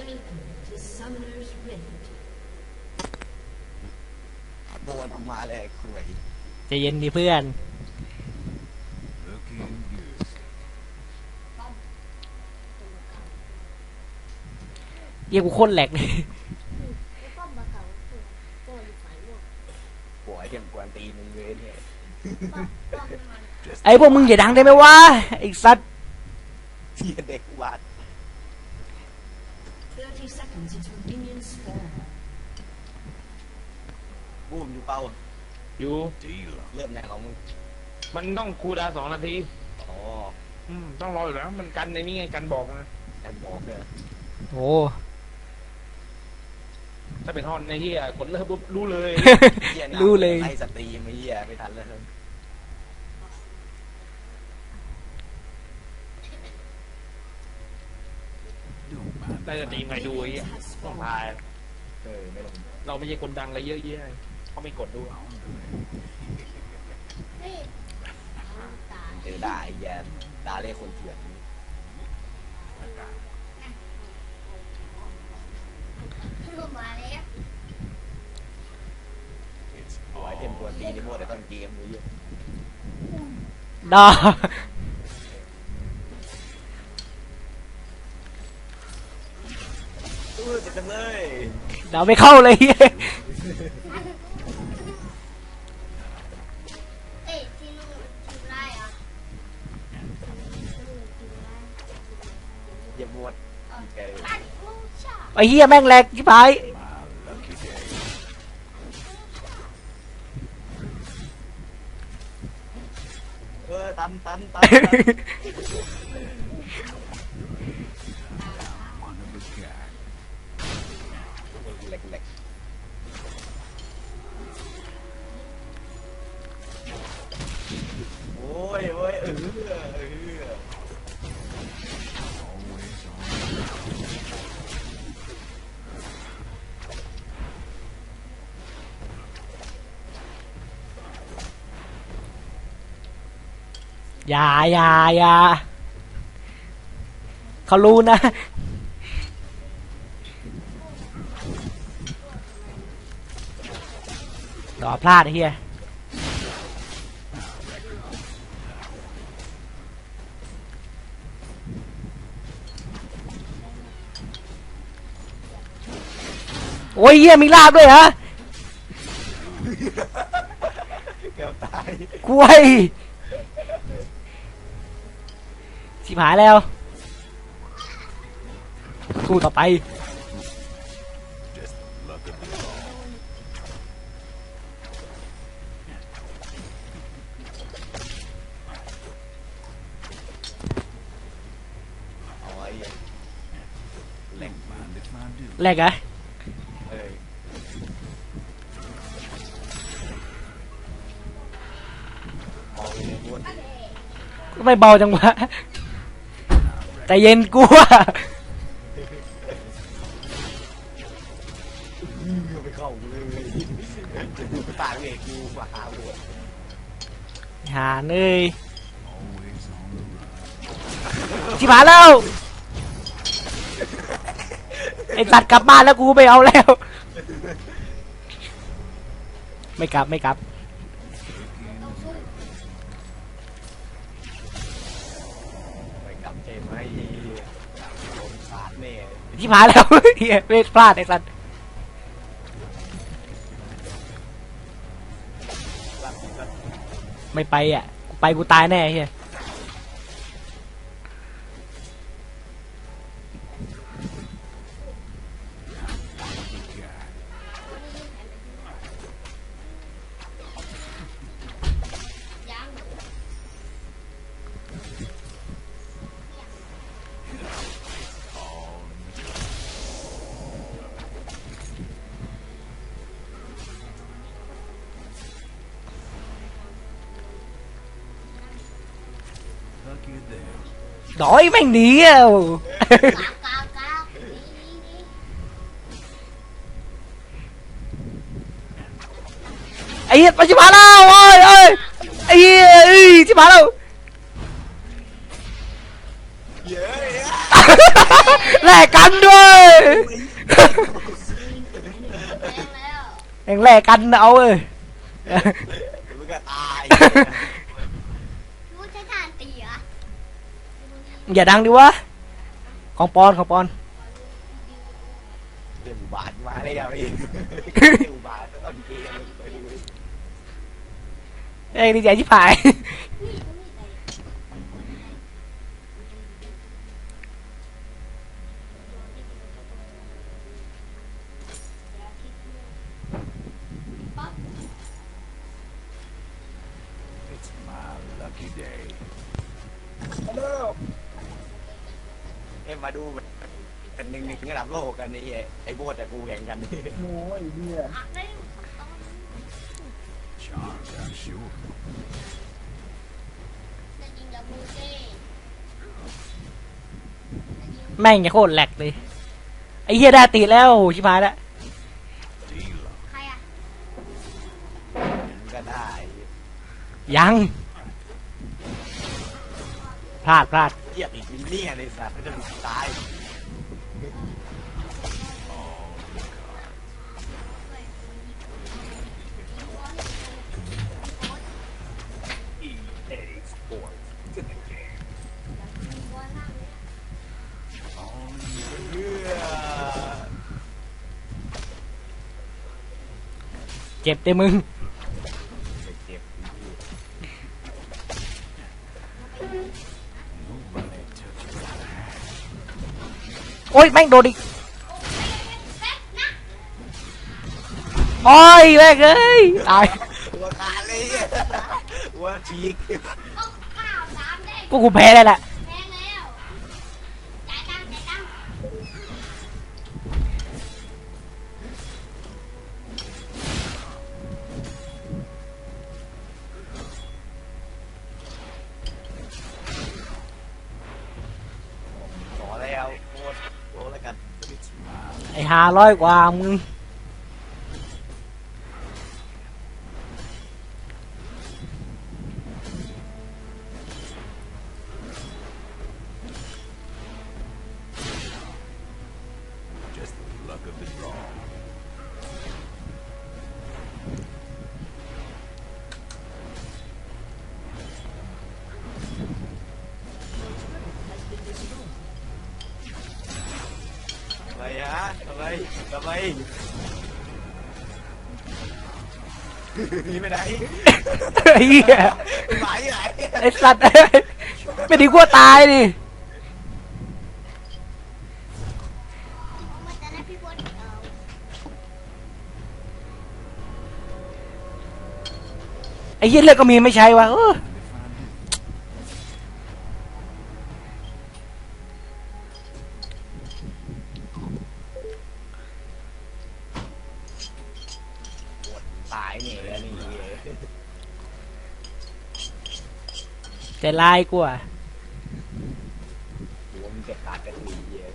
Welcome to Summoner's Rift. โดนออกมาเลยคุยใจะเย็นดีเพื่อน Looking good. เยี่ยกูโคตรแหลกเลยหัวไอ้เทียมกวนตีนมึงเลยเนี่ยไอ้พวกมึงอย่าดังได้ไหมวะไอ้สัตว์เทียเด็กวาด 30 seconds until minions spawn. บูมอยู่เป้าอยู่ Deal. เริ่มแรงของมึงมันต้องคูลดาวน์สองนาที อ๋ออืม ต้องรออยู่แล้ว มันกันในนี้ไงกันบอกนะ แอนบอกเลยโอ้ ถ้าเป็นฮอนในที่กดเริ่มปุ๊บรู้เลยเหี้ยนะรู้เลย ไล่สตรีมไอ้เหี้ยไม่ทันแล้ว ได้จะตีไงดูไอ้เหี้ยต้องทาย เออไม่ลงเราไม่ใช่คนดังอะไรเยอะแยะเขาไม่กดดูเจอด่าไอ้เหี้ยด่าเรียกคนเถื่อนหัวไอ้เทียมกวนตีนนี่โม่แต่ต้นเกมเลยเหี้ย ดา เออเจ็บจังเลยดาไม่เข้าเลยเหี้ยเยี่ยมวดเออไอ้เหี้ยแม่งแหลกชิบหาย my lucky day. เออตันตันตัน One อย่าอย่าอย่าเขารู้นะ ต่อพลาดไอ้เฮียโอ้ยเฮียมีลาบด้วยฮะเกือบตายกล้วย ชิบหายแล้วสู้ต่อไป Just luck of the draw. เอาไอ้เหล็ก Don't mind if I do. แรกอะเออเอาเลยวนก็ไม่เบาจังวะ แต่เย็นกลัวไปเข้าเลยตากเวกกูมาหาหัวหาเอ้ย Always on the run. ชิบหาแล้วไอสัตว์กลับบ้านแล้วกูไม่เอาแล้ว ไม่กลับไม่กลับ แน่ชิบหายแล้วเฮียไม่พลาดไอ้สัตว์ไม่ไปอะ ไปกูตายแน่เฮีย ดอยแม่งหนีอะไอ้เหี้ยไปชิบหายแอย่าดังดิวะ ของปอนของปอนเรื่องอุบาทมาเลยอะพี่อุบาทตอนเกมไปดูดิเอ้ยดีใจชิบหาย นี่ก็มีแต่ป๊อป It's my lucky day. เอ็มมาดูเป็นหนึ่งหนึ่ง ระดับโลกกันนี่ไอ้โบดแต่กูแข่งกันอักได้ต้อง Charmed, I'm sure. จะยิงดับเบิลเจแม่งจะโคตรแหลกเลย ไอ้เหี้ยได้ตีแล้วโอ้โหชิบหายแล้ว Dealer. ใครอะมึงก็ได้ยัง พลาดพลาดเทียบอีกมิลเลียนเลยสัตว์ก็จะตาย ว่าหน้าเลย เพื่อ เจ็บเต็มมึงเจ็บโอ้ยแม่งโดนอีกโอ้ยแม่งเอ้ยตายตัวขาดเลยหัว่าชีกเอาข้าวสามแดงกูกูแพ้ได้วแหละ ร้อยกว่ามึง เหี้ยไหนไหนไอ้สัตว์ไม่ดีกว่าตายดิมันจะได้พี่บอลเอาไอ้เหี้ยเลือดก็มีไม่ใช้วะ ใจลายกว่าหัวมันจะขาดกันดีเยอะ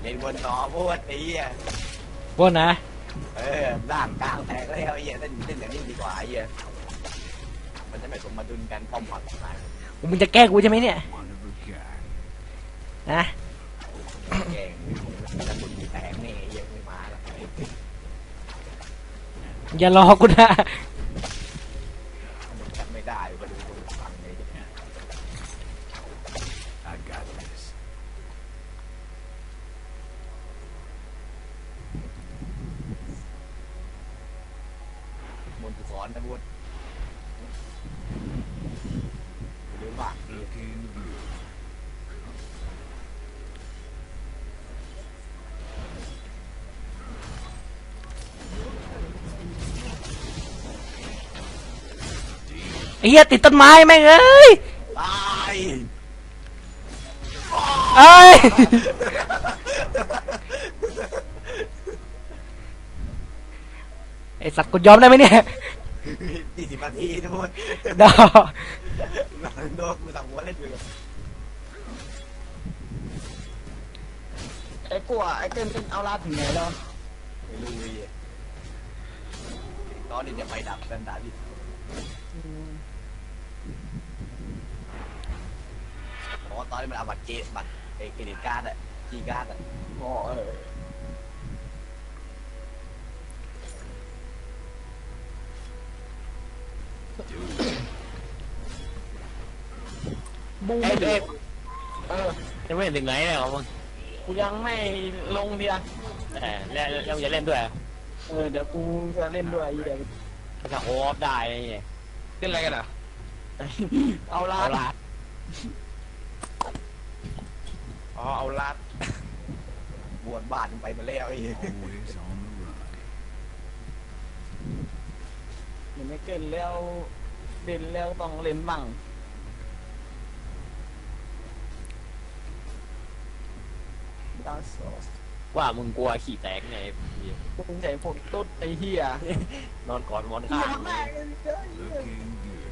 เล่นบนหนอพวดไอ้เหี้ยพวกนะ เออร่างกลางแตกแล้วไอ้เหี้ยเล่นเล่นอย่างนี้ดีกว่าไอ้เหี้ยมันจะไม่สมดุลกันป้อมหมัดตาย มึงจะแกล้งกูใช่ไหมเนี่ยนะแกงจะดุลมีแตกนี่ไอ้เหี้ยไม่มาแล้วอย่ารอกูนะ มันจับไม่ได้ก็ดูคนฟังเลย I got this. มนต์สอนนะบุญหรือว่า Looking good. ไอ้เหี้ยติดต้นไม้แม่งเอ้ยตายเอ้ย ไอ้สัตว์กดยอมได้ไหมเนี่ยยี่สิบนาทีนะบุญดอโดนมือสั่งหัวเล่นอยู่ไอ้กลัวไอ้เต้นเป็นเอาลาดถึงไหนแล้วไม่รู้เหี้ยตอนนี้จะไปดับกันดาดิ อ๋อตอนนี้มันเอาบัตรเกตบัตรไอ้เครดิตการ์ดอะจีการ์ดอะอ๋อเออบูมเอ้ยเอ้ยเออยังไม่ถึงไหนเลยเหรอมึงกูยังไม่ลงเดียแหมแล้วแล้วจะเล่นด้วยเหรอเออเดี๋ยวกูจะเล่นด้วยไอ้เดี๋ยว ถ้าโออฟได้นี่เล่นอะไรกันอะ เอาลาเอาดละอ๋อ เอาลาดบวนบ้านไปมาแล้วไอ้เหี้ย Always on the run. เห็นไม่เกินแล้วเล่นแล้วต้องเล่นบ้างดาวโซส ว่ามึงกลัวขี่แตกไงกูใส่พวกตุ๊ดไอ้เหี้ยนอนกอดหมอนข้าง Looking good.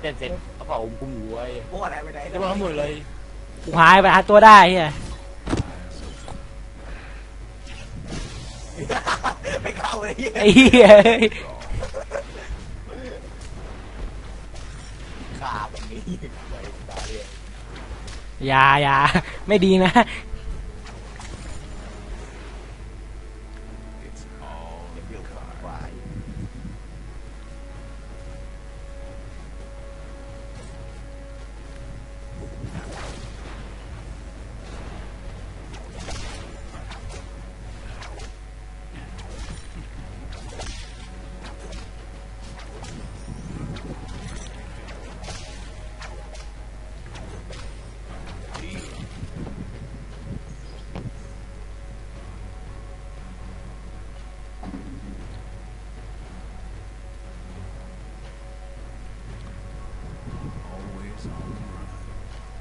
เล่นเสร็จเขาเผาคุมหัวไอ้พวกอะไรไปไหนเรียบร้อยหมดเลยกูหายไปหาตัวได้เฮียไม่เข้าเลยเหี้ยไอ้เฮียขาแบบนี้ไปตาเรียกอย่าอย่าไม่ดีนะ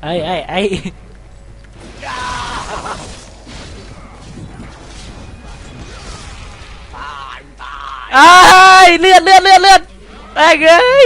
ไอ้ไอ้ไอ้ตายตายไอ้ยเลือดเลือดเลือดเลือดไอ้เอ้ย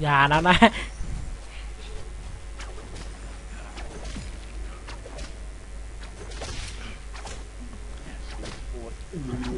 อย่านะนะอืม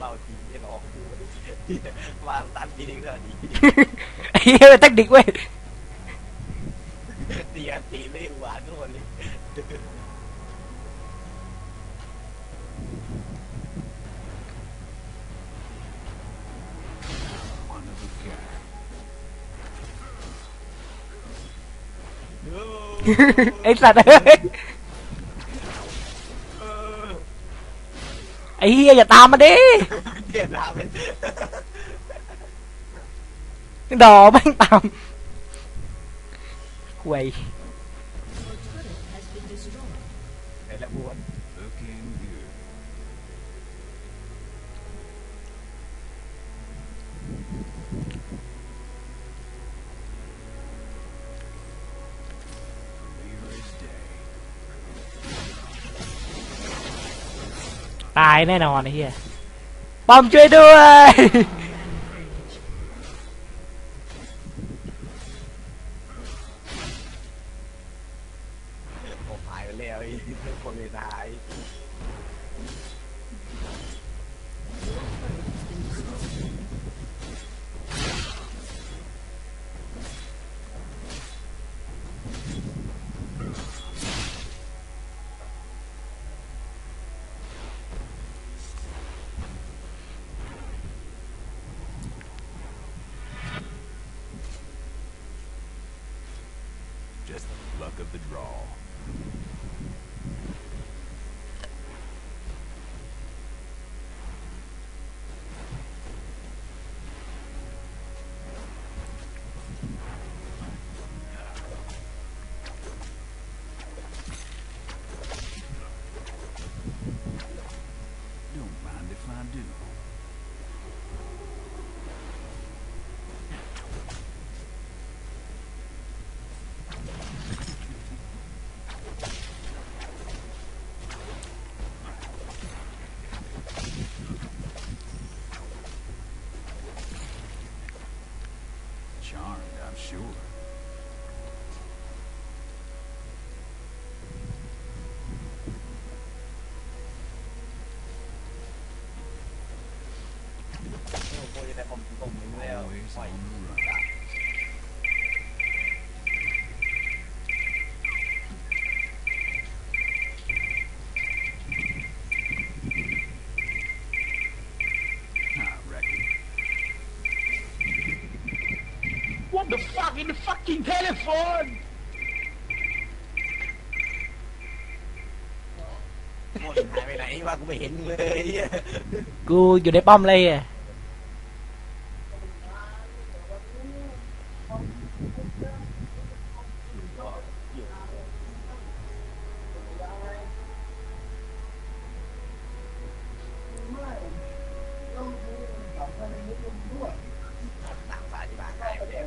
เราทีจะออกวางตันทีนึงก็ดีไอ้เหี้ยเป็นเทคนิคเว้ยตีกันตีไม่หวานทุกคนเลย One of a kind. ไอ้สัตว์เอ้ย อ้เหี้ยอย่าตามมาดิเทียบลาเป็นดอแม่งตามห่วย ตายแน่นอนไอ้เหี้ยปอมช่วยด้วย โอ้หายไปแล้วไอ้คนเลยตาย Just luck of the draw. Don't mind if I do. Charmed, I'm sure. โอ้โหจะได้ผมผมแล้ว Always ปล่อย on the run. I reckon. What the fuck in the fucking telephone หมดหายไปไหนวะกูไม่เห็นเลยเหี้ยกูอยู่ในป้อมเลยอะ ต่างฝ่ายที่บ้านหายไปแล้ว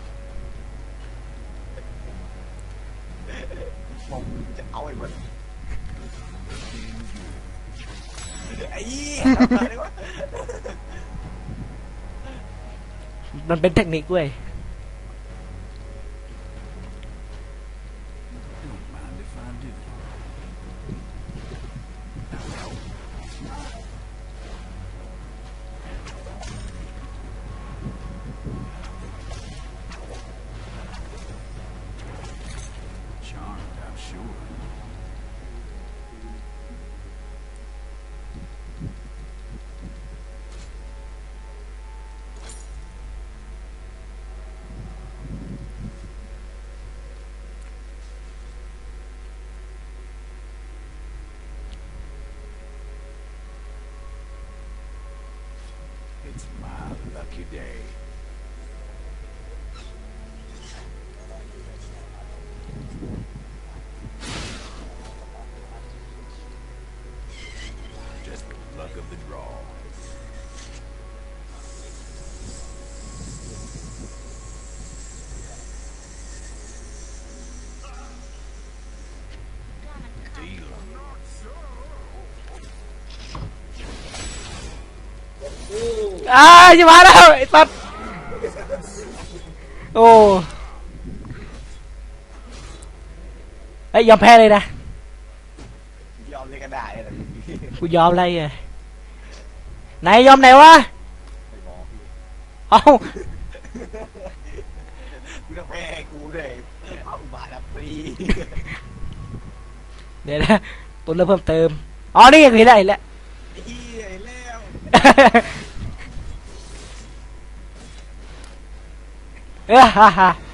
เป็นเทคนิคเว้ย อ่าชิบหายแล้วไอ้สัตว์โอ้ไอ้ยยอมแพ้เลยนะยอมเลยก็ได้นะกูยอมอะไรอะไหนยอมไหนวะไม่บอกพี่เอ้ากูจะแพ้กูเลยเอาบาทละฟรีเดี๋ยวนะตัวเลือกเพิ่มเติมอ๋อนี่ยังเห็นแล้วเห็นแล้ว ไอ้เหี้ยแล้ว É, haha.